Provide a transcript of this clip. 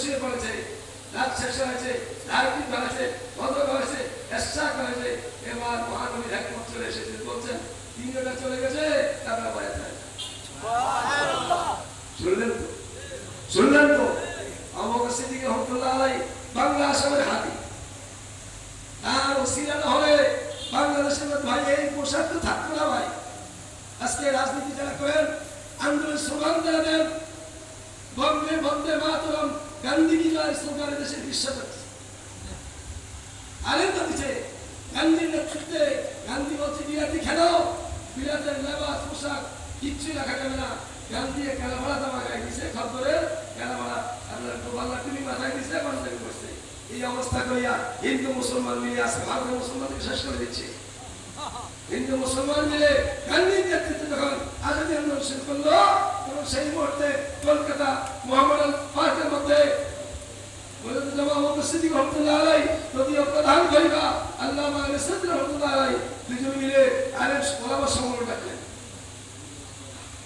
শুয়ে পড়েছে রাত শেষ হয়েছে, ধার্মিক হয়েছে বন্ধ হয়েছে এসা করেছে এবার মহানবীর একমত চলে এসেছে, বলছেন তিনটা চলে গেছে, তারপরে বায়াত হয় শুনলেন তো? শুনলেন তো? বাংলা আসামের হাতি। ওসিরা না হলে বাংলাদেশের ভাই, এই পোশাক তো থাকতো না ভাই। আজকে রাজনীতি যারা করেন, আন্দোলন স্লোগান দেন বন্দে বন্দে মাতরম গান্ধী কি জয় স্লোগানে দেশের বিশ্বাস আছে আরেকটা দিচ্ছে গান্ধীর নেতৃত্বে গান্ধী বলছে, বিরাটি খেলো, বিরাটের লেবাস, পোশাক কিচ্ছু রাখা যাবে না। গান্ধী খেলা ভাড়া গায়ে দিছে খবরে খেলা ভাড়া আপনার বাংলা টুনি মাথায় দিছে বন্ধ করছে। এই অবস্থা করিয়া হিন্দু মুসলমান মিলে আছে ভারতের মুসলমানকে শেষ করে দিচ্ছে। হিন্দু মুসলমান মিলে গান্ধীর নেতৃত্বে যখন আজাদি আন্দোলন শুরু করল, তখন সেই মুহূর্তে কলকাতা মোহাম্মদ বলতে খলিফা আল্লাহ সিদ্ধি রহমতুল্লাহ আরেক